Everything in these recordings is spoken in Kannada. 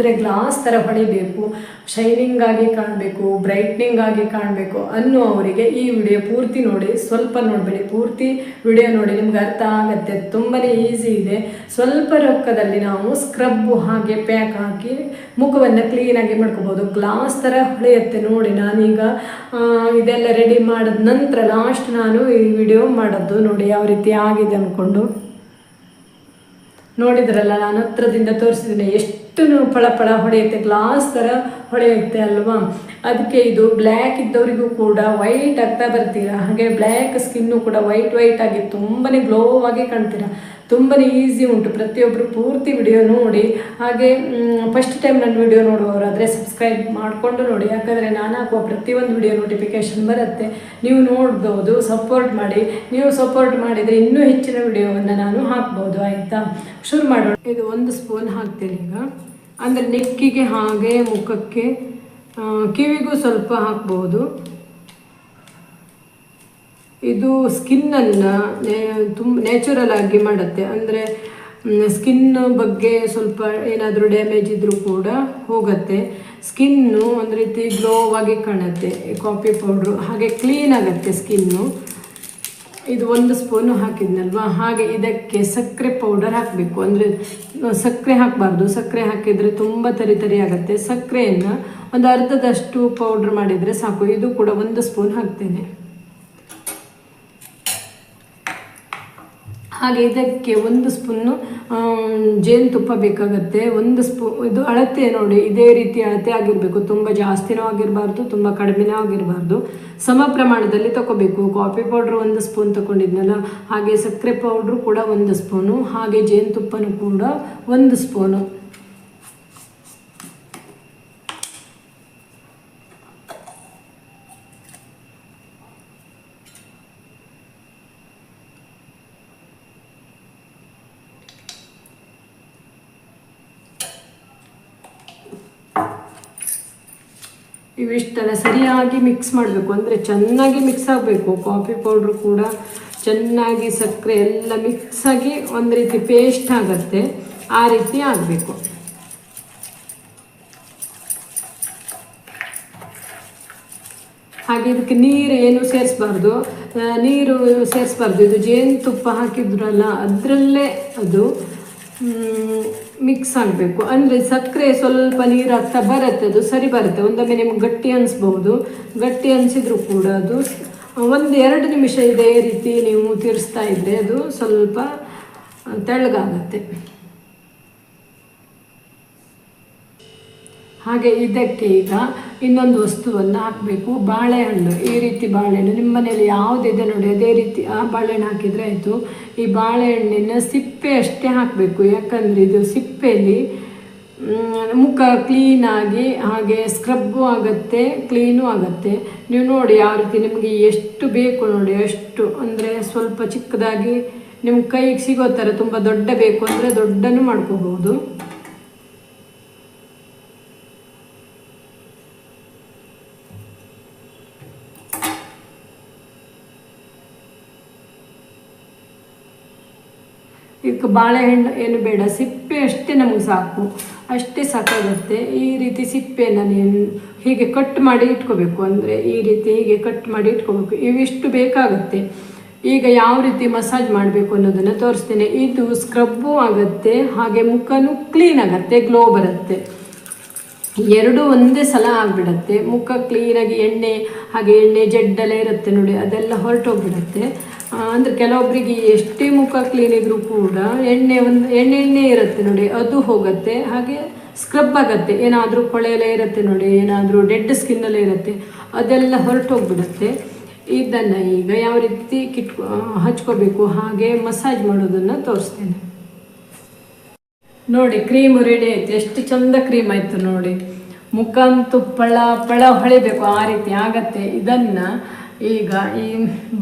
ಅಂದರೆ ಗ್ಲಾಸ್ ಥರ ಹೊಡಿಬೇಕು ಶೈನಿಂಗ್ ಆಗಿ ಕಾಣಬೇಕು ಬ್ರೈಟ್ನಿಂಗ್ ಆಗಿ ಕಾಣಬೇಕು ಅನ್ನುವವರಿಗೆ ಈ ವಿಡಿಯೋ ಪೂರ್ತಿ ನೋಡಿ, ಸ್ವಲ್ಪ ನೋಡಬೇಡಿ. ಪೂರ್ತಿ ವಿಡಿಯೋ ನೋಡಿ ನಿಮ್ಗೆ ಅರ್ಥ ಆಗುತ್ತೆ. ತುಂಬಾ ಈಸಿ ಇದೆ. ಸ್ವಲ್ಪ ರೊಕ್ಕದಲ್ಲಿ ನಾವು ಸ್ಕ್ರಬ್ಬು ಹಾಗೆ ಪ್ಯಾಕ್ ಹಾಕಿ ಮುಖವನ್ನು ಕ್ಲೀನಾಗಿ ಮಾಡ್ಕೋಬೋದು. ಗ್ಲಾಸ್ ಥರ ಹೊಳೆಯುತ್ತೆ ನೋಡಿ ನಾನೀಗ ಇದೆಲ್ಲ ರೆಡಿ ಮಾಡಿದ ನಂತರ ಲಾಸ್ಟ್ ನಾನು ಈ ವಿಡಿಯೋ ಮಾಡೋದು ನೋಡಿ ಯಾವ ರೀತಿ ಆಗಿದೆ ಅಂದ್ಕೊಂಡು ನೋಡಿದ್ರಲ್ಲ, ನಾನು ಹತ್ರದಿಂದ ತೋರಿಸಿದ್ದೀನಿ ಎಷ್ಟು ಫಳ ಫಳ ಹೊಡೆಯುತ್ತೆ ಗ್ಲಾಸ್ ಥರ ಹೊಡೆಯುತ್ತೆ ಅಲ್ವಾ? ಅದಕ್ಕೆ ಇದು ಬ್ಲ್ಯಾಕ್ ಇದ್ದವರಿಗೂ ಕೂಡ ವೈಟ್ ಆಗ್ತಾ ಬರ್ತೀರಾ? ಹಾಗೆ ಬ್ಲ್ಯಾಕ್ ಸ್ಕಿನ್ನು ಕೂಡ ವೈಟ್ ವೈಟ್ ಆಗಿ ತುಂಬಾ ಗ್ಲೋ ಆಗಿ ಕಾಣ್ತೀರಾ? ತುಂಬಾ ಈಸಿ ಉಂಟು. ಪ್ರತಿಯೊಬ್ಬರು ಪೂರ್ತಿ ವಿಡಿಯೋ ನೋಡಿ. ಹಾಗೆ ಫಸ್ಟ್ ಟೈಮ್ ನನ್ನ ವಿಡಿಯೋ ನೋಡುವವರಾದರೆ ಸಬ್ಸ್ಕ್ರೈಬ್ ಮಾಡಿಕೊಂಡು ನೋಡಿ. ಯಾಕಂದರೆ ನಾನು ಹಾಕುವ ಪ್ರತಿಯೊಂದು ವಿಡಿಯೋ ನೋಟಿಫಿಕೇಶನ್ ಬರುತ್ತೆ. ನೀವು ನೋಡ್ಬೋದು ಸಪೋರ್ಟ್ ಮಾಡಿ. ನೀವು ಸಪೋರ್ಟ್ ಮಾಡಿದರೆ ಇನ್ನೂ ಹೆಚ್ಚಿನ ವಿಡಿಯೋವನ್ನು ನಾನು ಹಾಕ್ಬೋದು, ಆಯಿತಾ? ಶುರು ಮಾಡೋಣ. ಇದು ಒಂದು ಸ್ಪೂನ್ ಹಾಕ್ತೀನಿ ಈಗ. ಅಂದರೆ ನೆಕ್ಕಿಗೆ ಹಾಗೆ ಮುಖಕ್ಕೆ ಕಿವಿಗೂ ಸ್ವಲ್ಪ ಹಾಕ್ಬೋದು. ಇದು ಸ್ಕಿನ್ನನ್ನು ತುಂಬ ನ್ಯಾಚುರಲ್ ಆಗಿ ಮಾಡುತ್ತೆ. ಅಂದರೆ ಸ್ಕಿನ್ ಬಗ್ಗೆ ಸ್ವಲ್ಪ ಏನಾದರೂ ಡ್ಯಾಮೇಜ್ ಇದ್ದರೂ ಕೂಡ ಹೋಗುತ್ತೆ. ಸ್ಕಿನ್ನು ಒಂದು ರೀತಿ ಗ್ಲೋ ಆಗಿ ಕಾಣುತ್ತೆ, ಕಾಫಿ ಪೌಡ್ರು. ಹಾಗೆ ಕ್ಲೀನ್ ಆಗುತ್ತೆ ಸ್ಕಿನ್ನು. ಇದು ಒಂದು ಸ್ಪೂನು ಹಾಕಿದ್ನಲ್ವಾ? ಹಾಗೆ ಇದಕ್ಕೆ ಸಕ್ಕರೆ ಪೌಡರ್ ಹಾಕಬೇಕು. ಅಂದರೆ ಸಕ್ಕರೆ ಹಾಕಬಾರ್ದು. ಸಕ್ಕರೆ ಹಾಕಿದರೆ ತುಂಬ ತರಿ ತರಿ ಆಗುತ್ತೆ. ಸಕ್ಕರೆಯನ್ನು ಒಂದು ಅರ್ಧದಷ್ಟು ಪೌಡ್ರ್ ಮಾಡಿದರೆ ಸಾಕು. ಇದು ಕೂಡ ಒಂದು ಸ್ಪೂನ್ ಹಾಕ್ತೇನೆ. ಹಾಗೆ ಇದಕ್ಕೆ ಒಂದು ಸ್ಪೂನು ಜೇನುತುಪ್ಪ ಬೇಕಾಗತ್ತೆ. ಒಂದು ಸ್ಪೂ, ಇದು ಅಳತೆ ನೋಡಿ, ಇದೇ ರೀತಿ ಅಳತೆ ಆಗಿರಬೇಕು. ತುಂಬ ಜಾಸ್ತಿನೂ ಆಗಿರಬಾರ್ದು ತುಂಬ ಕಡಿಮೆನೂ ಆಗಿರಬಾರ್ದು ಸಮ ಪ್ರಮಾಣದಲ್ಲಿ ತಗೋಬೇಕು ಕಾಫಿ ಪೌಡ್ರ್ ಒಂದು ಸ್ಪೂನ್ ತಗೊಂಡಿದ್ನಲ್ಲ ಹಾಗೆ ಸಕ್ಕರೆ ಪೌಡ್ರು ಕೂಡ ಒಂದು ಸ್ಪೂನು, ಹಾಗೆ ಜೇನುತುಪ್ಪನೂ ಕೂಡ ಒಂದು ಸ್ಪೂನು. ಇವಿಷ್ಟೆಲ್ಲ ಸರಿಯಾಗಿ ಮಿಕ್ಸ್ ಮಾಡಬೇಕು. ಅಂದರೆ ಚೆನ್ನಾಗಿ ಮಿಕ್ಸ್ ಆಗಬೇಕು. ಕಾಫಿ ಪೌಡ್ರ್ ಕೂಡ ಚೆನ್ನಾಗಿ ಸಕ್ಕರೆ ಎಲ್ಲ ಮಿಕ್ಸ್ ಆಗಿ ಒಂದು ರೀತಿ ಪೇಸ್ಟ್ ಆಗುತ್ತೆ. ಆ ರೀತಿ ಆಗಬೇಕು. ಹಾಗೆ ಇದಕ್ಕೆ ನೀರು ಏನು ಸೇರಿಸ್ಬಾರ್ದು. ನೀರು ಸೇರಿಸ್ಬಾರ್ದು. ಇದು ಜೇನುತುಪ್ಪ ಹಾಕಿದ್ರಲ್ಲ, ಅದರಲ್ಲೇ ಅದು ಮಿಕ್ಸ್ ಆಗಬೇಕು. ಅಂದರೆ ಸಕ್ಕರೆ ಸ್ವಲ್ಪ ನೀರು ಹಾಕ್ತಾ ಬರುತ್ತೆ, ಅದು ಸರಿ ಬರುತ್ತೆ. ಒಂದೊಮ್ಮೆ ನಿಮ್ಗೆ ಗಟ್ಟಿ ಅನಿಸ್ಬೋದು. ಗಟ್ಟಿ ಅನಿಸಿದ್ರು ಕೂಡ ಅದು ಒಂದು ಎರಡು ನಿಮಿಷ ಇದೇ ರೀತಿ ನೀವು ತಿರ್ಸ್ತಾ ಇದ್ದರೆ ಅದು ಸ್ವಲ್ಪ ತೆಳ್ಳಗಾಗತ್ತೆ. ಹಾಗೆ ಇದಕ್ಕೆ ಈಗ ಇನ್ನೊಂದು ವಸ್ತುವನ್ನು ಹಾಕಬೇಕು. ಬಾಳೆಹಣ್ಣು. ಈ ರೀತಿ ಬಾಳೆಹಣ್ಣು. ನಿಮ್ಮ ಮನೆಯಲ್ಲಿ ಯಾವುದಿದೆ ನೋಡಿ, ಅದೇ ರೀತಿ ಆ ಬಾಳೆಹಣ್ಣು ಹಾಕಿದರೆ ಆಯಿತು. ಈ ಬಾಳೆಹಣ್ಣಿನ ಸಿಪ್ಪೆ ಅಷ್ಟೇ ಹಾಕಬೇಕು. ಯಾಕಂದರೆ ಇದು ಸಿಪ್ಪೆಯಲ್ಲಿ ಮುಖ ಕ್ಲೀನಾಗಿ ಹಾಗೆ ಸ್ಕ್ರಬ್ಬು ಆಗುತ್ತೆ ಕ್ಲೀನು ಆಗುತ್ತೆ. ನೀವು ನೋಡಿ ಯಾವ ರೀತಿ ನಿಮಗೆ ಎಷ್ಟು ಬೇಕು ನೋಡಿ, ಅಷ್ಟು ಅಂದರೆ ಸ್ವಲ್ಪ ಚಿಕ್ಕದಾಗಿ ನಿಮ್ಮ ಕೈಗೆ ಸಿಗೋ ಥರ ತುಂಬ ದೊಡ್ಡ ಬೇಕು ಅಂದರೆ ದೊಡ್ಡನೂ ಮಾಡ್ಕೋಬಹುದು. ಇದಕ್ಕೆ ಬಾಳೆಹಣ್ಣು ಏನು ಬೇಡ, ಸಿಪ್ಪೆ ಅಷ್ಟೇ ನಮಗೆ ಸಾಕು. ಅಷ್ಟೇ ಸಾಕಾಗುತ್ತೆ. ಈ ರೀತಿ ಸಿಪ್ಪೆಯನ್ನು ನೀನು ಹೀಗೆ ಕಟ್ ಮಾಡಿ ಇಟ್ಕೋಬೇಕು. ಅಂದರೆ ಈ ರೀತಿ ಹೀಗೆ ಕಟ್ ಮಾಡಿ ಇಟ್ಕೋಬೇಕು. ಇವಿಷ್ಟು ಬೇಕಾಗುತ್ತೆ. ಈಗ ಯಾವ ರೀತಿ ಮಸಾಜ್ ಮಾಡಬೇಕು ಅನ್ನೋದನ್ನು ತೋರಿಸ್ತೇನೆ. ಇದು ಸ್ಕ್ರಬ್ಬು ಆಗುತ್ತೆ, ಹಾಗೆ ಮುಖನೂ ಕ್ಲೀನ್ ಆಗುತ್ತೆ ಗ್ಲೋ ಬರುತ್ತೆ. ಎರಡು ಒಂದೇ ಸಲ ಆಗಿಬಿಡತ್ತೆ. ಮುಖ ಕ್ಲೀನಾಗಿ ಎಣ್ಣೆ, ಹಾಗೆ ಎಣ್ಣೆ ಜಡ್ಡೆಲ್ಲ ಇರುತ್ತೆ ನೋಡಿ, ಅದೆಲ್ಲ ಹೊರಟೋಗ್ಬಿಡತ್ತೆ. ಅಂದರೆ ಕೆಲವೊಬ್ಬರಿಗೆ ಎಷ್ಟೇ ಮುಖ ಕ್ಲೀನ್ ಇದ್ರೂ ಕೂಡ ಎಣ್ಣೆ ಒಂದು, ಎಣ್ಣೆ ಎಣ್ಣೆ ಇರುತ್ತೆ ನೋಡಿ, ಅದು ಹೋಗುತ್ತೆ. ಹಾಗೆ ಸ್ಕ್ರಬ್ ಆಗುತ್ತೆ. ಏನಾದರೂ ಕೊಳೆ ಎಲ್ಲ ಇರುತ್ತೆ ನೋಡಿ, ಏನಾದರೂ ಡೆಡ್ ಸ್ಕಿನ್ನಲ್ಲೇ ಇರುತ್ತೆ. ಅದೆಲ್ಲ ಹೊರಟೋಗ್ಬಿಡುತ್ತೆ. ಇದನ್ನು ಈಗ ಯಾವ ರೀತಿ ಕಿಟ್ಕೊ ಹಚ್ಕೋಬೇಕು, ಹಾಗೆ ಮಸಾಜ್ ಮಾಡೋದನ್ನು ತೋರಿಸ್ತೇನೆ. ನೋಡಿ ಕ್ರೀಮ್ ರೆಡಿ ಆಯ್ತು. ಎಷ್ಟು ಚಂದ ಕ್ರೀಮ್ ಆಯ್ತು ನೋಡಿ. ಮುಖ ಅಂತೂ ಪಳ ಪಳ ಹೊಳಿಬೇಕು. ಆ ರೀತಿ ಆಗತ್ತೆ. ಇದನ್ನ ಈಗ ಈ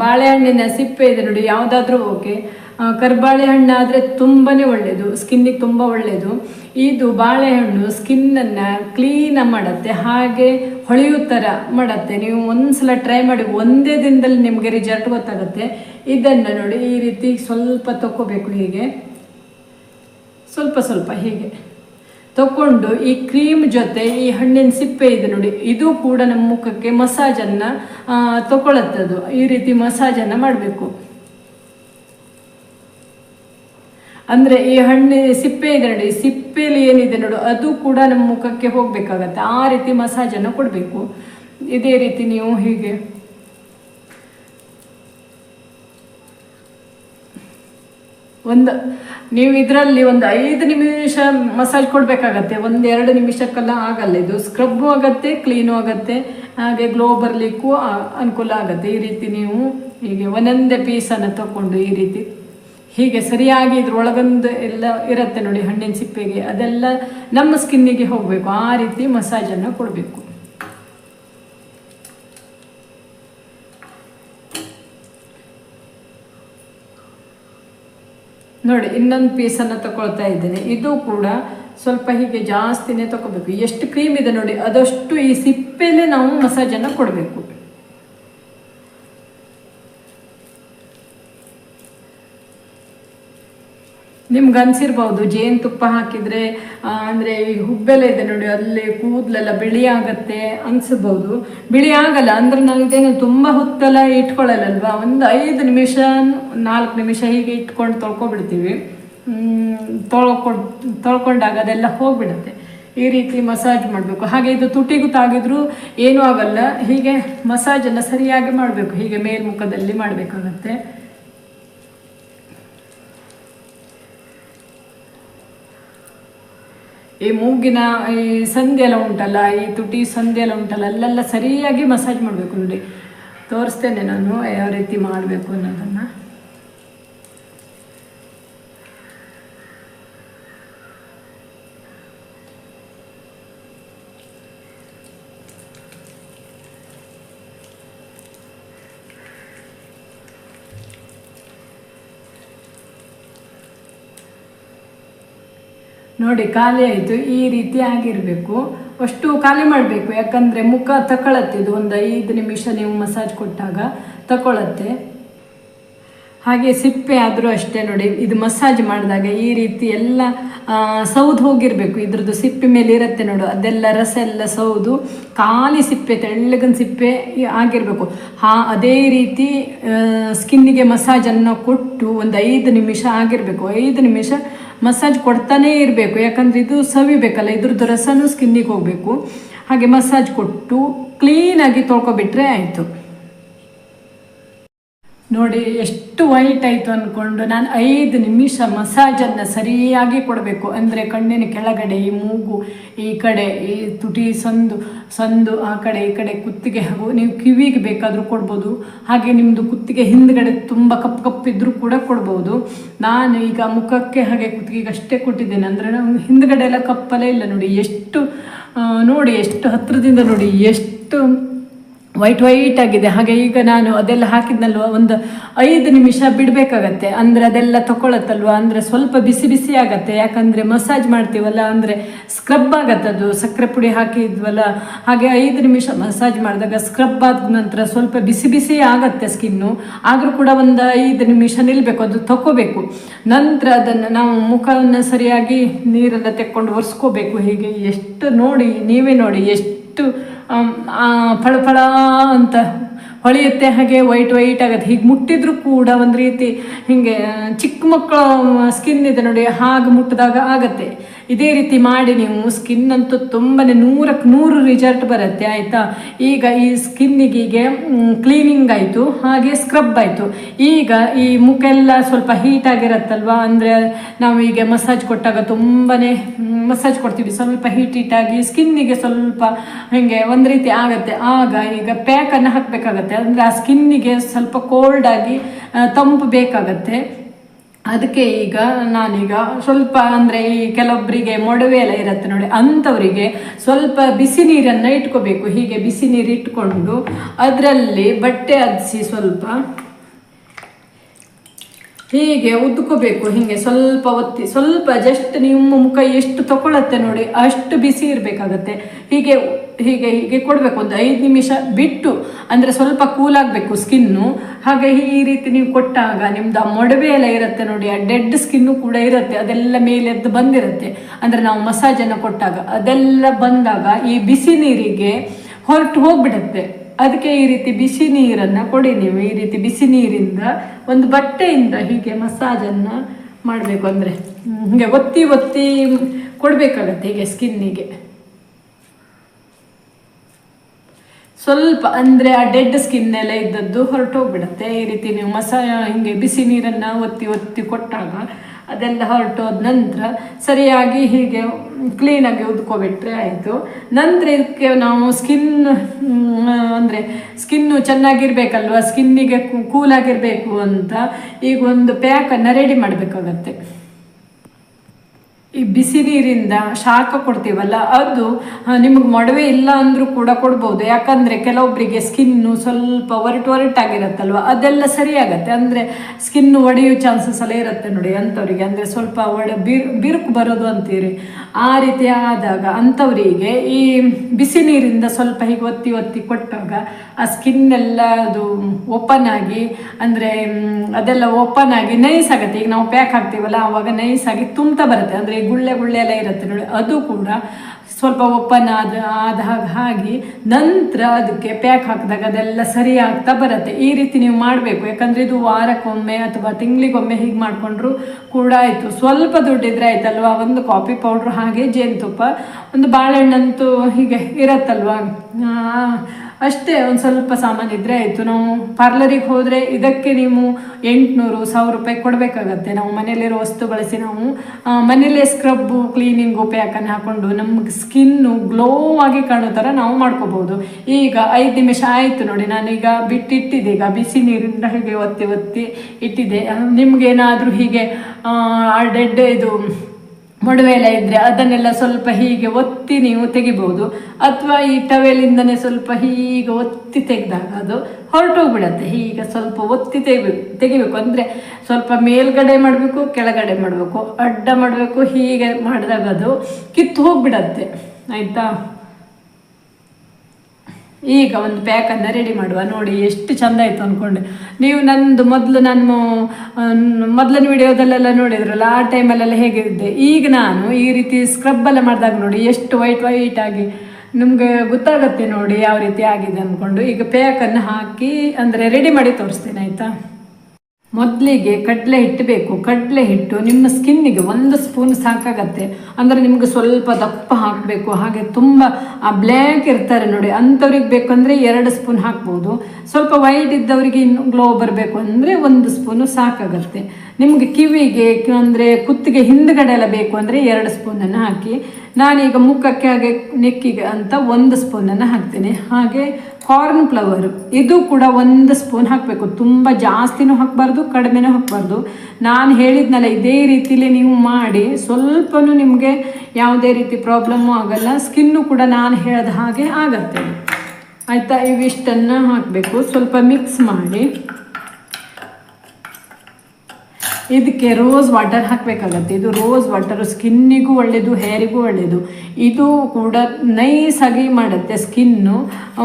ಬಾಳೆಹಣ್ಣಿನ ಸಿಪ್ಪೆ ಇದೆ ನೋಡಿ, ಯಾವುದಾದ್ರೂ ಓಕೆ. ಕರ್ಬಾಳೆ ಹಣ್ಣು ಆದರೆ ತುಂಬಾ ಒಳ್ಳೆಯದು ಸ್ಕಿನ್ನಿಗೆ ತುಂಬ ಒಳ್ಳೆಯದು ಇದು ಬಾಳೆಹಣ್ಣು ಸ್ಕಿನ್ನನ್ನು ಕ್ಲೀನಾಗಿ ಮಾಡುತ್ತೆ, ಹಾಗೆ ಹೊಳೆಯೋ ಥರ ಮಾಡುತ್ತೆ. ನೀವು ಒಂದ್ಸಲ ಟ್ರೈ ಮಾಡಿ, ಒಂದೇ ದಿನದಲ್ಲಿ ನಿಮಗೆ ರಿಸಲ್ಟ್ ಗೊತ್ತಾಗುತ್ತೆ. ಇದನ್ನು ನೋಡಿ ಈ ರೀತಿ ಸ್ವಲ್ಪ ತಗೋಬೇಕು ಹೀಗೆ. ಸ್ವಲ್ಪ ಸ್ವಲ್ಪ ಹೀಗೆ. ತಕೊಂಡು ಈ ಕ್ರೀಮ್ ಜೊತೆ ಈ ಹಣ್ಣಿನ ಸಿಪ್ಪೆ ಇದೆ ನೋಡಿ, ಇದು ಕೂಡ ನಮ್ಮ ಮುಖಕ್ಕೆ ಮಸಾಜನ್ನು ತಗೊಳತ್ತದು. ಈ ರೀತಿ ಮಸಾಜನ್ನು ಮಾಡಬೇಕು. ಅಂದ್ರೆ ಈ ಹಣ್ಣಿನ ಸಿಪ್ಪೆ ಇದೆ ನೋಡಿ ಸಿಪ್ಪೆಯಲ್ಲಿ ಏನಿದೆ ನೋಡು, ಅದು ಕೂಡ ನಮ್ಮ ಮುಖಕ್ಕೆ ಹೋಗಬೇಕಾಗತ್ತೆ. ಆ ರೀತಿ ಮಸಾಜನ್ನು ಕೊಡಬೇಕು. ಇದೇ ರೀತಿ ನೀವು ಹೀಗೆ ಒಂದು, ನೀವು ಇದರಲ್ಲಿ ಒಂದು ಐದು ನಿಮಿಷ ಮಸಾಜ್ ಕೊಡಬೇಕಾಗತ್ತೆ, ಒಂದು ಎರಡು ನಿಮಿಷಕ್ಕೆಲ್ಲ ಆಗಲ್ಲ. ಇದು ಸ್ಕ್ರಬ್ಬು ಆಗತ್ತೆ ಕ್ಲೀನು ಆಗತ್ತೆ, ಹಾಗೆ ಗ್ಲೋ ಬರಲಿಕ್ಕೂ ಅನುಕೂಲ ಆಗುತ್ತೆ. ಈ ರೀತಿ ನೀವು ಹೀಗೆ ಒಂದೊಂದೇ ಪೀಸನ್ನು ತಗೊಂಡು ಈ ರೀತಿ ಹೀಗೆ ಸರಿಯಾಗಿ ಇದ್ರೊಳಗೊಂದು ಎಲ್ಲ ಇರುತ್ತೆ ನೋಡಿ, ಹಣ್ಣಿನ ಸಿಪ್ಪೆಗೆ ಅದೆಲ್ಲ ನಮ್ಮ ಸ್ಕಿನ್ನಿಗೆ ಹೋಗಬೇಕು. ಆ ರೀತಿ ಮಸಾಜನ್ನು ಕೊಡಬೇಕು. ನೋಡಿ, ಇನ್ನೊಂದು ಪೀಸನ್ನು ತಗೊಳ್ತಾ ಇದ್ದೇನೆ. ಇದು ಕೂಡ ಸ್ವಲ್ಪ ಹೀಗೆ ಜಾಸ್ತಿನೇ ತಗೋಬೇಕು ಎಷ್ಟು ಕ್ರೀಮ್ ಇದೆ ನೋಡಿ, ಅದಷ್ಟು ಈ ಸಿಪ್ಪೆಲೇ ನಾವು ಮಸಾಜನ್ನು ಕೊಡಬೇಕು. ನಿಮ್ಗೆ ಅನ್ಸಿರ್ಬೋದು ಜೇನುತುಪ್ಪ ಹಾಕಿದ್ರೆ ಅಂದರೆ ಈ ಹುಬ್ಬೆಲ್ಲ ಇದೆ ನೋಡಿ, ಅಲ್ಲಿ ಕೂದಲೆಲ್ಲ ಬಿಳಿ ಆಗತ್ತೆ ಅನ್ಸಬಹುದು. ಬಿಳಿ ಆಗಲ್ಲ, ಅಂದ್ರೆ ನಾವು ಇದೇನು ತುಂಬಾ ಹೊತ್ತೆಲ್ಲ ಇಟ್ಕೊಳ್ಳಲ್ಲಲ್ವಾ ಒಂದು ಐದು ನಿಮಿಷ, ನಾಲ್ಕು ನಿಮಿಷ ಹೀಗೆ ಇಟ್ಕೊಂಡು ತೊಳ್ಕೊಬಿಡ್ತೀವಿ. ತೊಳ್ಕೊಂಡ್ ತೊಳ್ಕೊಂಡಾಗ ಅದೆಲ್ಲ ಹೋಗ್ಬಿಡುತ್ತೆ. ಈ ರೀತಿ ಮಸಾಜ್ ಮಾಡಬೇಕು. ಹಾಗೆ ಇದು ತುಟಿಗೂ ತಾಗಿದ್ರೂ ಏನೂ ಆಗಲ್ಲ, ಹೀಗೆ ಮಸಾಜನ್ನು ಸರಿಯಾಗಿ ಮಾಡಬೇಕು. ಹೀಗೆ ಮೇಲ್ಮುಖದಲ್ಲಿ ಮಾಡಬೇಕಾಗತ್ತೆ. ಈ ಮೂಗಿನ ಈ ಸಂಧಿ ಎಲ್ಲ ಉಂಟಲ್ಲ, ಈ ತುಟಿ ಸಂಧಿ ಎಲ್ಲ ಉಂಟಲ್ಲ, ಅಲ್ಲೆಲ್ಲ ಸರಿಯಾಗಿ ಮಸಾಜ್ ಮಾಡಬೇಕು ನೋಡಿ. ತೋರಿಸ್ತೇನೆ ನಾನು, ಯಾವ ರೀತಿ ಮಾಡಬೇಕು ಅನ್ನೋದನ್ನು. ನೋಡಿ ಖಾಲಿ ಆಯಿತು, ಈ ರೀತಿ ಆಗಿರಬೇಕು. ಅಷ್ಟು ಖಾಲಿ ಮಾಡಬೇಕು, ಯಾಕಂದರೆ ಮುಖ ತಕೊಳತ್ತೆ. ಇದು ಒಂದು ಐದು ನಿಮಿಷ ನೀವು ಮಸಾಜ್ ಕೊಟ್ಟಾಗ ತಕೊಳತ್ತೆ. ಹಾಗೆ ಸಿಪ್ಪೆ ಆದರೂ ಅಷ್ಟೇ ನೋಡಿ, ಇದು ಮಸಾಜ್ ಮಾಡಿದಾಗ ಈ ರೀತಿ ಎಲ್ಲ ಸೌದು ಹೋಗಿರಬೇಕು. ಇದ್ರದ್ದು ಸಿಪ್ಪೆ ಮೇಲೆ ಇರುತ್ತೆ ನೋಡು, ಅದೆಲ್ಲ ರಸ ಎಲ್ಲ ಸೌದು, ಖಾಲಿ ಸಿಪ್ಪೆ, ತೆಳ್ಳಗಿನ ಸಿಪ್ಪೆ ಆಗಿರಬೇಕು. ಹಾ, ಅದೇ ರೀತಿ ಸ್ಕಿನ್ನಿಗೆ ಮಸಾಜನ್ನು ಕೊಟ್ಟು ಒಂದು ಐದು ನಿಮಿಷ ಆಗಿರಬೇಕು. ಐದು ನಿಮಿಷ ಮಸಾಜ್ ಕೊಡ್ತಾನೇ ಇರಬೇಕು. ಯಾಕಂದ್ರೆ ಇದು ಸವಿಬೇಕಲ್ಲ, ಇದ್ರದ್ದು ರಸನೂ ಸ್ಕಿನ್ನಿಗೆ ಹೋಗಬೇಕು. ಹಾಗೆ ಮಸಾಜ್ ಕೊಟ್ಟು ಕ್ಲೀನಾಗಿ ತೊಳ್ಕೊಬಿಟ್ರೆ ಆಯಿತು. ನೋಡಿ, ಎಷ್ಟು ವೈಟ್ ಆಯಿತು ಅಂದ್ಕೊಂಡು ನಾನು ಐದು ನಿಮಿಷ ಮಸಾಜನ್ನು ಸರಿಯಾಗಿ ಕೊಡಬೇಕು. ಅಂದರೆ ಕಣ್ಣಿನ ಕೆಳಗಡೆ ಈ ಮೂಗು, ಈ ಕಡೆ ಈ ತುಟಿ ಸಂದು ಸಂದು ಆ ಕಡೆ ಈ ಕಡೆ ಕುತ್ತಿಗೆ ಹಾಗೂ ನೀವು ಕಿವಿಗೆ ಬೇಕಾದರೂ ಕೊಡ್ಬೋದು. ಹಾಗೆ ನಿಮ್ಮದು ಕುತ್ತಿಗೆ ಹಿಂದ್ಗಡೆ ತುಂಬ ಕಪ್ಪು ಕಪ್ಪಿದ್ರೂ ಕೂಡ ಕೊಡ್ಬೋದು. ನಾನು ಈಗ ಮುಖಕ್ಕೆ ಹಾಗೆ ಕುತ್ತಿಗೆಗೆ ಅಷ್ಟೇ ಕೊಟ್ಟಿದ್ದೇನೆ. ಅಂದರೆ ನಾವು ಹಿಂದ್ಗಡೆ ಎಲ್ಲ ಕಪ್ಪಲೇ ಇಲ್ಲ ನೋಡಿ. ಎಷ್ಟು ನೋಡಿ, ಎಷ್ಟು ಹತ್ತಿರದಿಂದ ನೋಡಿ, ಎಷ್ಟು ವೈಟ್ ವೈಟ್ ಆಗಿದೆ. ಹಾಗೆ ಈಗ ನಾನು ಅದೆಲ್ಲ ಹಾಕಿದ್ನಲ್ವ? ಒಂದು ಐದು ನಿಮಿಷ ಬಿಡಬೇಕಾಗತ್ತೆ. ಅಂದರೆ ಅದೆಲ್ಲ ತಗೊಳತ್ತಲ್ವ ಅಂದರೆ ಸ್ವಲ್ಪ ಬಿಸಿ ಬಿಸಿ ಆಗತ್ತೆ. ಯಾಕಂದರೆ ಮಸಾಜ್ ಮಾಡ್ತೀವಲ್ಲ, ಅಂದರೆ ಸ್ಕ್ರಬ್ ಆಗತ್ತೆ ಅದು. ಸಕ್ಕರೆ ಪುಡಿ ಹಾಕಿದ್ವಲ್ಲ, ಹಾಗೆ ಐದು ನಿಮಿಷ ಮಸಾಜ್ ಮಾಡಿದಾಗ ಸ್ಕ್ರಬ್ ಆದ ನಂತರ ಸ್ವಲ್ಪ ಬಿಸಿ ಬಿಸಿ ಆಗತ್ತೆ ಸ್ಕಿನ್ನು ಆದರೂ ಕೂಡ ಒಂದು ಐದು ನಿಮಿಷ ನಿಲ್ಲಬೇಕು ಅದು ತಗೋಬೇಕು ನಂತರ ಅದನ್ನು ನಾವು ಮುಖವನ್ನು ಸರಿಯಾಗಿ ನೀರೆಲ್ಲ ತೆಕ್ಕೊಂಡು ಒರೆಸ್ಕೋಬೇಕು. ಹೀಗೆ ಎಷ್ಟು ನೋಡಿ, ನೀವೇ ನೋಡಿ ಎಷ್ಟು ಆಮ್, ಆ, ಫಳ ಫಳ ಅಂತ ಹೊಳೆಯುತ್ತೆ, ಹಾಗೆ ವೈಟ್ ವೈಟ್ ಆಗುತ್ತೆ. ಹೀಗೆ ಮುಟ್ಟಿದ್ರು ಕೂಡ ಒಂದು ರೀತಿ ಹೀಗೆ ಚಿಕ್ಕ ಮಕ್ಕಳ ಸ್ಕಿನ್ ಇದೆ ನೋಡಿ, ಹಾಗೆ ಮುಟ್ಟಿದಾಗ ಆಗತ್ತೆ. ಇದೇ ರೀತಿ ಮಾಡಿ ನೀವು ಸ್ಕಿನ್ ಅಂತೂ ತುಂಬಾ ನೂರಕ್ಕೆ ನೂರು ರಿಸಲ್ಟ್ ಬರುತ್ತೆ, ಆಯಿತಾ? ಈಗ ಈ ಸ್ಕಿನ್ನಿಗೆ ಕ್ಲೀನಿಂಗ್ ಆಯಿತು, ಹಾಗೆ ಸ್ಕ್ರಬ್ ಆಯಿತು. ಈಗ ಈ ಮುಖ ಎಲ್ಲ ಸ್ವಲ್ಪ ಹೀಟ್ ಆಗಿರತ್ತಲ್ವಾ? ಅಂದರೆ ನಾವು ಈಗ ಮಸಾಜ್ ಕೊಟ್ಟಾಗ ತುಂಬಾ ಮಸಾಜ್ ಕೊಡ್ತೀವಿ. ಸ್ವಲ್ಪ ಹೀಟ್ ಹೀಟ್ ಆಗಿ ಸ್ಕಿನ್ನಿಗೆ ಸ್ವಲ್ಪ ಹಿಂಗೆ ಒಂದು ರೀತಿ ಆಗುತ್ತೆ. ಆಗ ಈಗ ಪ್ಯಾಕನ್ನು ಹಾಕಬೇಕಾಗತ್ತೆ. ಅಂದರೆ ಆ ಸ್ಕಿನ್ನಿಗೆ ಸ್ವಲ್ಪ ಕೋಲ್ಡ್ ಆಗಿ ತಂಪು ಬೇಕಾಗತ್ತೆ. ಅದಕ್ಕೆ ಈಗ ನಾನೀಗ ಸ್ವಲ್ಪ ಅಂದರೆ ಈ ಕೆಲವೊಬ್ಬರಿಗೆ ಮೊಡವೆ ಎಲ್ಲ ಇರುತ್ತೆ ನೋಡಿ, ಅಂಥವರಿಗೆ ಸ್ವಲ್ಪ ಬಿಸಿ ನೀರನ್ನು ಇಟ್ಕೋಬೇಕು. ಹೀಗೆ ಬಿಸಿ ನೀರು ಇಟ್ಕೊಂಡು ಅದರಲ್ಲಿ ಬಟ್ಟೆ ಹದಿಸಿ ಸ್ವಲ್ಪ ಹೀಗೆ ಉದ್ಕೋಬೇಕು ಹೀಗೆ ಸ್ವಲ್ಪ ಒತ್ತಿ ಸ್ವಲ್ಪ ಜಸ್ಟ್ ನಿಮ್ಮ ಮುಖ ಎಷ್ಟು ತಗೊಳತ್ತೆ ನೋಡಿ, ಅಷ್ಟು ಬಿಸಿ ಇರಬೇಕಾಗತ್ತೆ. ಹೀಗೆ ಹೀಗೆ ಹೀಗೆ ಕೊಡಬೇಕು, ಒಂದು ಐದು ನಿಮಿಷ ಬಿಟ್ಟು, ಅಂದರೆ ಸ್ವಲ್ಪ ಕೂಲ್ ಆಗಬೇಕು ಸ್ಕಿನ್ನು ಹಾಗೆ ಈ ರೀತಿ ನೀವು ಕೊಟ್ಟಾಗ ನಿಮ್ದು ಆ ಮೊಡವೆ ಎಲ್ಲ ಇರುತ್ತೆ ನೋಡಿ, ಆ ಡೆಡ್ ಸ್ಕಿನ್ನು ಕೂಡ ಇರುತ್ತೆ, ಅದೆಲ್ಲ ಮೇಲೆದ್ದು ಬಂದಿರುತ್ತೆ. ಅಂದರೆ ನಾವು ಮಸಾಜನ್ನು ಕೊಟ್ಟಾಗ ಅದೆಲ್ಲ ಬಂದಾಗ ಈ ಬಿಸಿ ನೀರಿಗೆ ಹೊರಟು ಹೋಗ್ಬಿಡುತ್ತೆ. ಅದಕ್ಕೆ ಈ ರೀತಿ ಬಿಸಿ ನೀರನ್ನು ಕೊಡಿ ನೀವು. ಈ ರೀತಿ ಬಿಸಿ ನೀರಿಂದ ಒಂದು ಬಟ್ಟೆಯಿಂದ ಹೀಗೆ ಮಸಾಜನ್ನು ಮಾಡಬೇಕು ಅಂದರೆ. ಹೀಗೆ ಒತ್ತಿ ಒತ್ತಿ ಕೊಡಬೇಕಾಗತ್ತೆ ಹೀಗೆ ಸ್ಕಿನ್ನಿಗೆ ಸ್ವಲ್ಪ ಅಂದರೆ ಆ ಡೆಡ್ ಸ್ಕಿನ್ ಎಲ್ಲ ಇದ್ದದ್ದು ಹೊರಟೋಗ್ಬಿಡುತ್ತೆ. ಈ ರೀತಿ ನೀವು ಮಸಾ ಹಿಂಗೆ ಬಿಸಿ ನೀರನ್ನು ಒತ್ತಿ ಒತ್ತಿ ಕೊಟ್ಟಾಗ ಅದೆಲ್ಲ ಹೊರಟೋದ ನಂತರ ಸರಿಯಾಗಿ ಹೀಗೆ ಕ್ಲೀನಾಗಿ ಉದ್ಕೋಬಿಟ್ರೆ ಆಯಿತು. ನಂತರ ಇದಕ್ಕೆ ನಾವು ಸ್ಕಿನ್ ಅಂದರೆ ಸ್ಕಿನ್ನು ಚೆನ್ನಾಗಿರ್ಬೇಕಲ್ವ? ಸ್ಕಿನ್ನಿಗೆ ಕೂಲಾಗಿರಬೇಕು ಅಂತ ಈಗ ಒಂದು ಪ್ಯಾಕನ್ನು ರೆಡಿ ಮಾಡಬೇಕಾಗತ್ತೆ. ಈ ಬಿಸಿ ನೀರಿಂದ ಶಾಖ ಕೊಡ್ತೀವಲ್ಲ, ಅದು ನಿಮಗೆ ಮೊಡವೆ ಇಲ್ಲ ಅಂದರೂ ಕೂಡ ಕೊಡ್ಬೋದು. ಯಾಕಂದರೆ ಕೆಲವೊಬ್ಬರಿಗೆ ಸ್ಕಿನ್ನು ಸ್ವಲ್ಪ ಒರಟು ಒರಟಾಗಿರುತ್ತಲ್ವ? ಅದೆಲ್ಲ ಸರಿಯಾಗತ್ತೆ. ಅಂದರೆ ಸ್ಕಿನ್ನು ಒಡೆಯೋ ಚಾನ್ಸಸ್ ಎಲ್ಲ ಇರುತ್ತೆ ನೋಡಿ ಅಂಥವ್ರಿಗೆ. ಅಂದರೆ ಸ್ವಲ್ಪ ಒಡೆ ಬಿರು, ಬಿರುಕು ಬರೋದು ಅಂತೀರಿ. ಆ ರೀತಿ ಆದಾಗ ಅಂಥವರಿಗೆ ಈ ಬಿಸಿ ನೀರಿಂದ ಸ್ವಲ್ಪ ಹೀಗೆ ಒತ್ತಿ ಒತ್ತಿ ಕೊಟ್ಟಾಗ ಆ ಸ್ಕಿನ್ ಎಲ್ಲ ಅದು ಓಪನ್ ಆಗಿ, ಅಂದರೆ ಅದೆಲ್ಲ ಓಪನ್ ಆಗಿ ನೈಸ್ ಆಗುತ್ತೆ ಈಗ ನಾವು ಪ್ಯಾಕ್ ಹಾಕ್ತೀವಲ್ಲ ಆವಾಗ ನೈಸ್ ಆಗಿ ತುಂಬ್ತಾ ಬರುತ್ತೆ. ಅಂದರೆ ಗುಳ್ಳೆ ಗುಳ್ಳೆ ಎಲ್ಲ ಇರುತ್ತೆ ನೋಡಿ. ಅದು ಕೂಡ ಸ್ವಲ್ಪ ಒಪ್ಪನ ಆದ ಆದ ಹಾಗೆ ಹಾಗೆ ನಂತರ ಅದಕ್ಕೆ ಪ್ಯಾಕ್ ಹಾಕಿದಾಗ ಅದೆಲ್ಲ ಸರಿ ಆಗ್ತಾ ಬರುತ್ತೆ. ಈ ರೀತಿ ನೀವು ಮಾಡಬೇಕು. ಯಾಕಂದರೆ ಇದು ವಾರಕ್ಕೊಮ್ಮೆ ಅಥವಾ ತಿಂಗಳಿಗೊಮ್ಮೆ ಹೀಗೆ ಮಾಡಿಕೊಂಡ್ರು ಕೂಡ ಆಯಿತು. ಸ್ವಲ್ಪ ದುಡ್ಡಿದ್ರೆ ಆಯ್ತಲ್ವಾ? ಒಂದು ಕಾಫಿ ಪೌಡ್ರ್ ಹಾಗೆ ಜೇನುತುಪ್ಪ, ಒಂದು ಬಾಳೆಹಣ್ಣಂತೂ ಹೀಗೆ ಇರತ್ತಲ್ವಾ? ಅಷ್ಟೇ ಒಂದು ಸ್ವಲ್ಪ ಸಾಮಾನು ಇದ್ರೆ ಆಯಿತು. ನಾವು ಪಾರ್ಲರಿಗೆ ಹೋದರೆ ಇದಕ್ಕೆ ನೀವು ಎಂಟುನೂರು ಸಾವಿರ ರೂಪಾಯಿ ಕೊಡಬೇಕಾಗತ್ತೆ. ನಾವು ಮನೆಯಲ್ಲಿರೋ ವಸ್ತು ಬಳಸಿ ನಾವು ಮನೆಯಲ್ಲೇ ಸ್ಕ್ರಬ್ಬು ಕ್ಲೀನಿಂಗ್ ಪ್ಯಾಕನ್ನು ಹಾಕೊಂಡು ನಮ್ಗೆ ಸ್ಕಿನ್ನು ಗ್ಲೋ ಆಗಿ ಕಾಣೋ ಥರ ನಾವು ಮಾಡ್ಕೋಬಹುದು ಈಗ ಐದು ನಿಮಿಷ ಆಯಿತು ನೋಡಿ ನಾನೀಗ ಬಿಟ್ಟಿಟ್ಟಿದೆ ಈಗ ಬಿಸಿ ನೀರಿಂದ ಹೀಗೆ ಒತ್ತಿ ಒತ್ತಿ ಇಟ್ಟಿದ್ದೆ. ನಿಮ್ಗೇನಾದರೂ ಹೀಗೆ, ಆ ಡೆಡ್ ಇದು ಮೊಡವೆ ಎಲ್ಲ ಇದ್ರೆ ಅದನ್ನೆಲ್ಲ ಸ್ವಲ್ಪ ಹೀಗೆ ಒತ್ತಿ ನೀವು ತೆಗಿಬಹುದು ಅಥವಾ ಈ ಟವೆಲಿಂದನೇ ಸ್ವಲ್ಪ ಹೀಗೆ ಒತ್ತಿ ತೆಗೆದಾಗ ಅದು ಹೊರಟೋಗ್ಬಿಡತ್ತೆ. ಹೀಗೆ ಸ್ವಲ್ಪ ಒತ್ತಿ ತೆಗಿಬೇಕು ತೆಗಿಬೇಕು. ಅಂದರೆ ಸ್ವಲ್ಪ ಮೇಲ್ಗಡೆ ಮಾಡಬೇಕು, ಕೆಳಗಡೆ ಮಾಡಬೇಕು. ಅಡ್ಡ ಮಾಡಬೇಕು, ಹೀಗೆ ಮಾಡಿದಾಗ ಅದು ಕಿತ್ತು ಹೋಗ್ಬಿಡತ್ತೆ. ಆಯಿತಾ? ಈಗ ಒಂದು ಪ್ಯಾಕನ್ನು ರೆಡಿ ಮಾಡುವ. ನೋಡಿ, ಎಷ್ಟು ಚಂದ ಆಯಿತು ಅಂದ್ಕೊಂಡೆ ನೀವು ನಂದು ಮೊದಲು ನಾನು ಮೊದಲಿನ ವಿಡಿಯೋದಲ್ಲೆಲ್ಲ ನೋಡಿದ್ರಲ್ಲ, ಆ ಟೈಮಲ್ಲೆಲ್ಲ ಹೇಗಿದ್ದೆ ಈಗ ನಾನು ಈ ರೀತಿ ಸ್ಕ್ರಬ್ ಎಲ್ಲ ಮಾಡಿದಾಗ ನೋಡಿ, ಎಷ್ಟು ವೈಟ್ ವೈಟ್ ಆಗಿ ನಿಮಗೆ ಗೊತ್ತಾಗತ್ತೆ ನೋಡಿ, ಯಾವ ರೀತಿ ಆಗಿದೆ ಅಂದ್ಕೊಂಡು ಈಗ ಪ್ಯಾಕನ್ನು ಹಾಕಿ, ಅಂದರೆ ರೆಡಿ ಮಾಡಿ ತೋರಿಸ್ತೀನಿ, ಆಯಿತಾ? ಮೊದಲಿಗೆ ಕಡಲೆ ಹಿಟ್ಟು ಬೇಕು ಕಡಲೆ ಹಿಟ್ಟು ನಿಮ್ಮ ಸ್ಕಿನ್ನಿಗೆ ಒಂದು ಸ್ಪೂನ್ ಸಾಕಾಗತ್ತೆ. ಅಂದರೆ ನಿಮಗೆ ಸ್ವಲ್ಪ ದಪ್ಪ ಹಾಕಬೇಕು. ಹಾಗೆ ತುಂಬ ಬ್ಲ್ಯಾಕ್ ಇರ್ತಾರೆ ನೋಡಿ, ಅಂಥವ್ರಿಗೆ ಬೇಕಂದರೆ ಎರಡು ಸ್ಪೂನ್ ಹಾಕ್ಬೋದು. ಸ್ವಲ್ಪ ವೈಟ್ ಇದ್ದವರಿಗೆ ಇನ್ನು ಗ್ಲೋ ಬರಬೇಕು ಅಂದರೆ ಒಂದು ಸ್ಪೂನು ಸಾಕಾಗತ್ತೆ. ನಿಮಗೆ ಕಿವಿಗೆ ಅಂದರೆ ಕುತ್ತಿಗೆ ಹಿಂದ್ಗಡೆ ಎಲ್ಲ ಬೇಕು ಅಂದರೆ ಎರಡು ಸ್ಪೂನನ್ನು ಹಾಕಿ. ನಾನೀಗ ಮುಖಕ್ಕೆ ಹಾಗೆ ನೆಕ್ಕಿಗೆ ಅಂತ ಒಂದು ಸ್ಪೂನನ್ನು ಹಾಕ್ತೇನೆ. ಹಾಗೆ ಕಾರ್ನ್ ಫ್ಲವರ್, ಇದು ಕೂಡ ಒಂದು ಸ್ಪೂನ್ ಹಾಕಬೇಕು. ತುಂಬ ಜಾಸ್ತಿನೂ ಹಾಕಬಾರ್ದು, ಕಡಿಮೆನೂ ಹಾಕಬಾರ್ದು. ನಾನು ಹೇಳಿದ್ನಲ್ಲ, ಇದೇ ರೀತಿಲಿ ನೀವು ಮಾಡಿ, ಸ್ವಲ್ಪನೂ ನಿಮಗೆ ಯಾವುದೇ ರೀತಿ ಪ್ರಾಬ್ಲಮ್ಮು ಆಗಲ್ಲ ಸ್ಕಿನ್ನು ಕೂಡ ನಾನು ಹೇಳಿದ ಹಾಗೆ ಆಗತ್ತೆ. ಆಯಿತಾ? ಇವಿಷ್ಟನ್ನು ಹಾಕಬೇಕು. ಸ್ವಲ್ಪ ಮಿಕ್ಸ್ ಮಾಡಿ. ಇದಕ್ಕೆ ರೋಸ್ ವಾಟರ್ ಹಾಕಬೇಕಾಗತ್ತೆ. ಇದು ರೋಸ್ ವಾಟರ್ ಸ್ಕಿನ್ನಿಗೂ ಒಳ್ಳೆಯದು ಹೇರಿಗೂ ಒಳ್ಳೆಯದು ಇದು ಕೂಡ ನೈಸ್ ಆಗಿ ಮಾಡುತ್ತೆ ಸ್ಕಿನ್ನು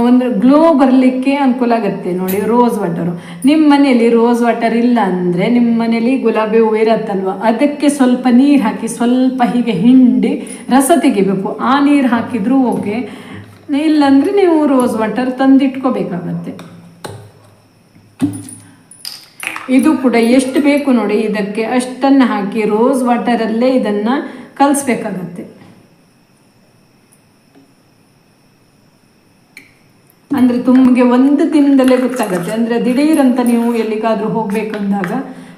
ಒಂದು ಗ್ಲೋ ಬರಲಿಕ್ಕೆ ಅನುಕೂಲ ಆಗುತ್ತೆ ನೋಡಿ ರೋಸ್ ವಾಟರು ನಿಮ್ಮ ಮನೆಯಲ್ಲಿ ರೋಸ್ ವಾಟರ್ ಇಲ್ಲ ಅಂದರೆ ನಿಮ್ಮ ಮನೆಯಲ್ಲಿ ಗುಲಾಬಿ ಹೂವು ಇರತ್ತಲ್ವ? ಅದಕ್ಕೆ ಸ್ವಲ್ಪ ನೀರು ಹಾಕಿ, ಸ್ವಲ್ಪ ಹೀಗೆ ಹಿಂಡಿ ರಸ ತೆಗಿಬೇಕು. ಆ ನೀರು ಹಾಕಿದರೂ ಓಕೆ ಇಲ್ಲಾಂದರೆ ನೀವು ರೋಸ್ ವಾಟರ್ ತಂದಿಟ್ಕೋಬೇಕಾಗತ್ತೆ. ಇದು ಕೂಡ ಎಷ್ಟು ಬೇಕು ನೋಡಿ ಇದಕ್ಕೆ. ಅಷ್ಟನ್ನು ಹಾಕಿ ರೋಸ್ ವಾಟರಲ್ಲೇ ಇದನ್ನು ಕಲಿಸ್ಬೇಕಾಗತ್ತೆ. ಅಂದರೆ ತುಂಬಿಗೆ ಒಂದು ದಿನದಲ್ಲೇ ಗೊತ್ತಾಗತ್ತೆ. ಅಂದರೆ ದಿಢೀರಂತ ನೀವು ಎಲ್ಲಿಗಾದರೂ ಹೋಗ್ಬೇಕಂದಾಗ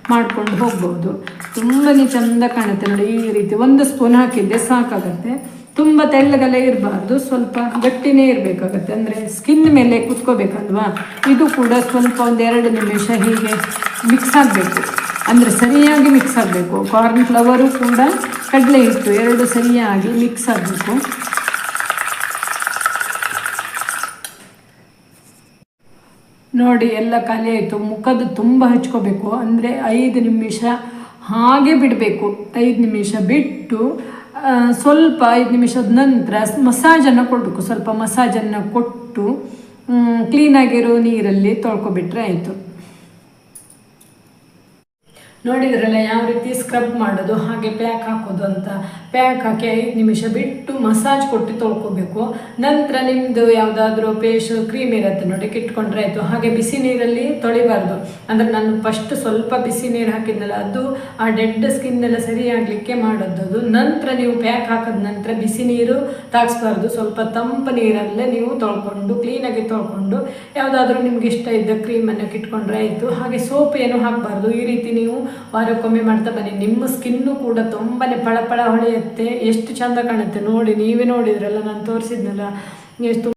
ಮಾಡ್ಕೊಂಡು ಹೋಗ್ಬೋದು. ತುಂಬಾ ಚಂದ ಕಾಣುತ್ತೆ ನೋಡಿ ಈ ರೀತಿ. ಒಂದು ಸ್ಪೂನ್ ಹಾಕಿದ್ದೆ ಸಾಕಾಗತ್ತೆ. ತುಂಬ ತೆಳ್ಳಗೆಲ್ಲ ಇರಬಾರ್ದು, ಸ್ವಲ್ಪ ಗಟ್ಟಿನೇ ಇರಬೇಕಾಗತ್ತೆ. ಅಂದರೆ ಸ್ಕಿನ್ ಮೇಲೆ ಕುತ್ಕೋಬೇಕಲ್ವಾ? ಇದು ಕೂಡ ಸ್ವಲ್ಪ ಒಂದು ಎರಡು ನಿಮಿಷ ಹೀಗೆ ಮಿಕ್ಸ್ ಆಗಬೇಕು. ಅಂದರೆ ಸರಿಯಾಗಿ ಮಿಕ್ಸ್ ಆಗಬೇಕು. ಕಾರ್ನ್ ಫ್ಲವರು ಕೂಡ ಕಡಲೆ ಇತ್ತು ಎರಡು ಸರಿಯಾಗಿ ಮಿಕ್ಸ್ ಆಗಬೇಕು. ನೋಡಿ, ಎಲ್ಲ ಖಾಲಿ ಆಯಿತು. ಮುಖದ ತುಂಬ ಹಚ್ಕೋಬೇಕು. ಅಂದರೆ ಐದು ನಿಮಿಷ ಹಾಗೆ ಬಿಡಬೇಕು. ಐದು ನಿಮಿಷ ಬಿಟ್ಟು ಸ್ವಲ್ಪ ಐದು ನಿಮಿಷದ ನಂತರ ಮಸಾಜನ್ನು ಕೊಡಬೇಕು. ಸ್ವಲ್ಪ ಮಸಾಜನ್ನು ಕೊಟ್ಟು ಕ್ಲೀನಾಗಿರೋ ನೀರಲ್ಲಿ ತೊಳ್ಕೊಬಿಟ್ರೆ ಆಯಿತು. ನೋಡಿದ್ರಲ್ಲ, ಯಾವ ರೀತಿ ಸ್ಕ್ರಬ್ ಮಾಡೋದು, ಹಾಗೆ ಪ್ಯಾಕ್ ಹಾಕೋದು ಅಂತ. ಪ್ಯಾಕ್ ಹಾಕಿ ಐದು ನಿಮಿಷ ಬಿಟ್ಟು ಮಸಾಜ್ ಕೊಟ್ಟು ತೊಳ್ಕೊಬೇಕು. ನಂತರ ನಿಮ್ಮದು ಯಾವುದಾದ್ರೂ ಪೇಶ್ ಕ್ರೀಮ್ ಇರುತ್ತೆ ನೋಡಿ, ಕಿಟ್ಕೊಂಡ್ರೆ ಆಯಿತು. ಹಾಗೆ ಬಿಸಿ ನೀರಲ್ಲಿ ತೊಳಿಬಾರ್ದು. ಅಂದರೆ ನಾನು ಫಸ್ಟ್ ಸ್ವಲ್ಪ ಬಿಸಿ ನೀರು ಹಾಕಿದ್ನಲ್ಲ, ಅದು ಆ ಡೆಡ್ ಸ್ಕಿನ್ ಎಲ್ಲ ಸರಿ ಆಗಲಿಕ್ಕೆ ಮಾಡೋದು ನಂತರ ನೀವು ಪ್ಯಾಕ್ ಹಾಕಿದ ನಂತರ ಬಿಸಿ ನೀರು ತಾಗಿಸ್ಬಾರ್ದು. ಸ್ವಲ್ಪ ತಂಪು ನೀರಲ್ಲೇ ನೀವು ತೊಳ್ಕೊಂಡು ಕ್ಲೀನಾಗಿ ತೊಳ್ಕೊಂಡು, ಯಾವುದಾದ್ರೂ ನಿಮ್ಗೆ ಇಷ್ಟ ಇದ್ದ ಕ್ರೀಮನ್ನು ಕಿಟ್ಕೊಂಡ್ರೆ ಆಯಿತು. ಹಾಗೆ ಸೋಪ್ ಏನು ಹಾಕಬಾರ್ದು. ಈ ರೀತಿ ನೀವು ವಾರಕ್ಕೊಮ್ಮೆ ಮಾಡ್ತಾ ಬನ್ನಿ. ನಿಮ್ಮ ಸ್ಕಿನ್ನು ಕೂಡ ತುಂಬಾ ಪಳಪಳ ಹೊಳೆಯುತ್ತೆ. ಎಷ್ಟು ಚಂದ ಕಾಣುತ್ತೆ. ನೋಡಿ ನೀವೇ ನೋಡಿದ್ರಲ್ಲ ನಾನು ತೋರಿಸಿದ್ನಲ್ಲ ಎಷ್ಟು